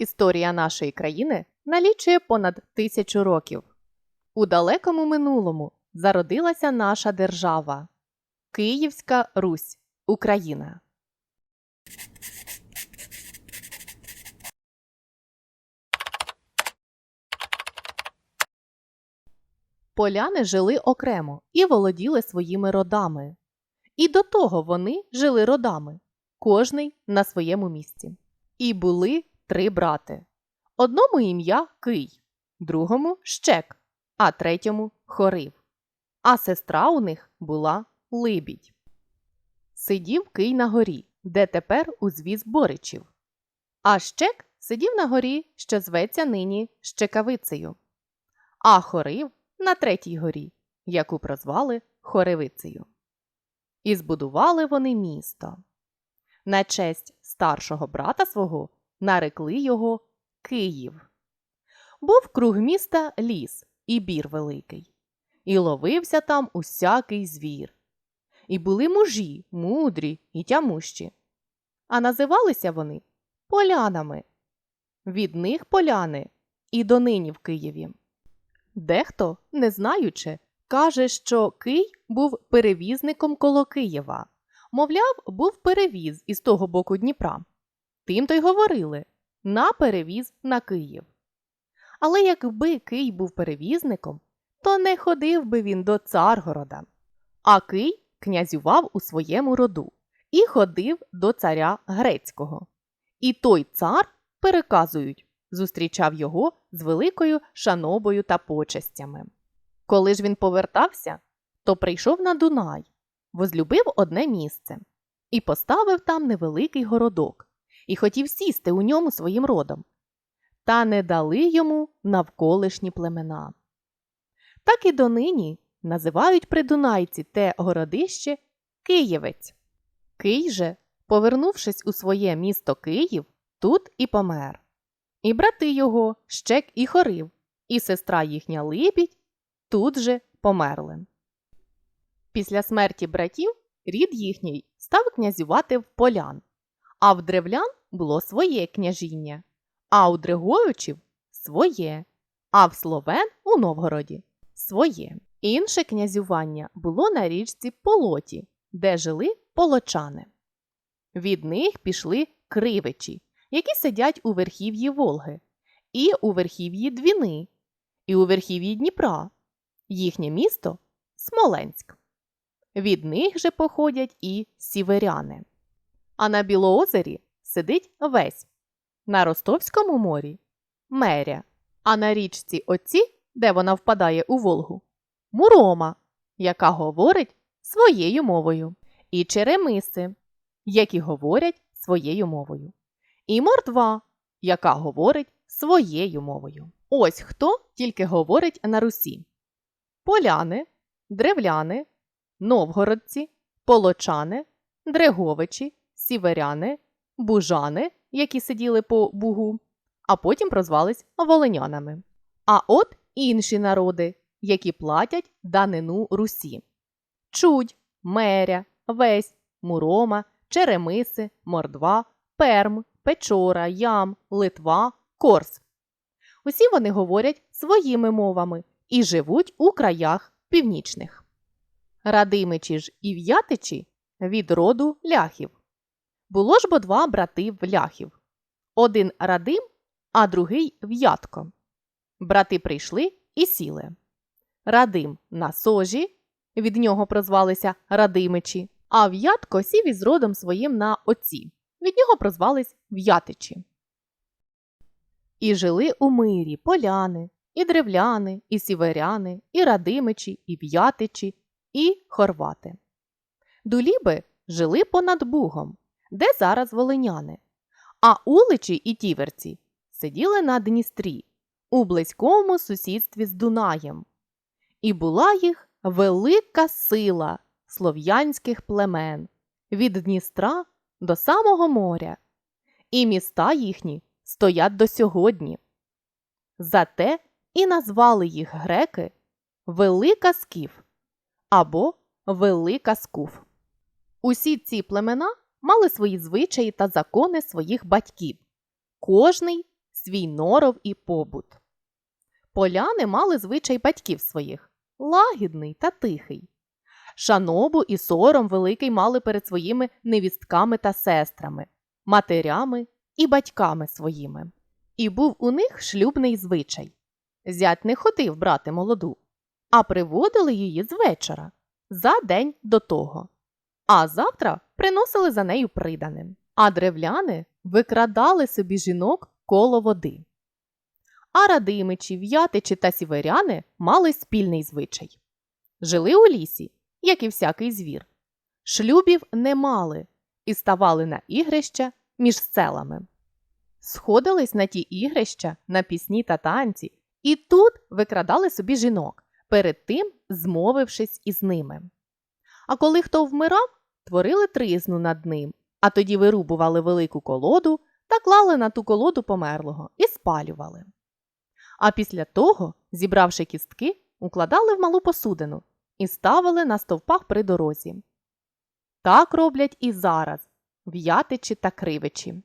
Історія нашої країни налічує понад тисячу років. У далекому минулому зародилася наша держава Київська Русь, Україна. Поляни жили окремо і володіли своїми родами. І до того вони жили родами, кожний на своєму місці. І були три брати. Одному ім'я Кий, другому Щек, а третьому Хорив. А сестра у них була Либідь. Сидів Кий на горі, де тепер узвіз Боричів. А Щек сидів на горі, що зветься нині Щекавицею. А Хорив на третій горі, яку прозвали Хоревицею. І збудували вони місто. На честь старшого брата свого нарекли його Київ. Був круг міста ліс і бір великий, і ловився там усякий звір. І були мужі, мудрі і тямущі. А називалися вони полянами. Від них поляни і донині в Києві. Дехто, не знаючи, каже, що Кий був перевізником коло Києва. Мовляв, був перевіз із того боку Дніпра. Тим то й говорили на перевіз на Київ. Але якби Кий був перевізником, то не ходив би він до Царгорода. А Кий князював у своєму роду і ходив до царя грецького. І той цар, переказують, зустрічав його з великою шанобою та почестями. Коли ж він повертався, то прийшов на Дунай, возлюбив одне місце і поставив там невеликий городок, і хотів сісти у ньому своїм родом. Та не дали йому навколишні племена. Так і донині називають придунайці те городище Києвець. Кий же, повернувшись у своє місто Київ, тут і помер. І брати його Щек і Хорив, і сестра їхня Либідь тут же померли. Після смерті братів рід їхній став князювати в полян, а в древлян було своє княжіння, а у Дреговичів своє, а в Словен у Новгороді своє. Інше князювання було на річці Полоті, де жили полочани. Від них пішли кривичі, які сидять у верхів'ї Волги, і у верхів'ї Двіни, і у верхів'ї Дніпра. Їхнє місто Смоленськ. Від них же походять і сіверяни. А на Білоозері сидить весь, на Ростовському морі меря, а на річці Оці, де вона впадає у Волгу, мурома, яка говорить своєю мовою, і черемиси, які говорять своєю мовою, і мордва, яка говорить своєю мовою. Ось хто тільки говорить на Русі: поляни, древляни, новгородці, полочани, дреговичі, сіверяни, бужани, які сиділи по бугу, а потім прозвались волинянами. А от інші народи, які платять данину Русі: Чудь, меря, весь, мурома, черемиси, мордва, перм, печора, ям, литва, корс. Усі вони говорять своїми мовами і живуть у краях північних. Радимичі ж і в'ятичі від роду ляхів. Було ж бо два брати в ляхів один радим, а другий в'ятко. Брати прийшли і сіли. Радим на сожі, від нього прозвалися Радимичі, а в'ятко сів із родом своїм на оці. Від нього прозвались в'ятичі. І жили у мирі поляни, і древляни, і сіверяни, і радимичі, і в'ятичі, і хорвати. Дуліби жили понад Бугом, де зараз волиняни, а уличі і тіверці сиділи на Дністрі, у близькому сусідстві з Дунаєм. І була їх велика сила слов'янських племен від Дністра до самого моря, і міста їхні стоять до сьогодні. Зате і назвали їх греки Велика Скіф або Велика Скуф. Усі ці племена мали свої звичаї та закони своїх батьків, кожний свій норов і побут. Поляни мали звичай батьків своїх лагідний та тихий. Шанобу і сором великий мали перед своїми невістками та сестрами, матерями і батьками своїми. І був у них шлюбний звичай. Зять не ходив брати молоду, а приводили її з вечора, за день до того. А завтра приносили за нею приданим. А древляни викрадали собі жінок коло води. А радимичі, в'ятичі та сіверяни мали спільний звичай. Жили у лісі, як і всякий звір. Шлюбів не мали і ставали на ігрища між селами. Сходились на ті ігрища, на пісні та танці, і тут викрадали собі жінок, перед тим змовившись із ними. А коли хто вмирав, творили тризну над ним, а тоді вирубували велику колоду та клали на ту колоду померлого і спалювали. А після того, зібравши кістки, укладали в малу посудину і ставили на стовпах при дорозі. Так роблять і зараз, в'ятичі та Кривичі.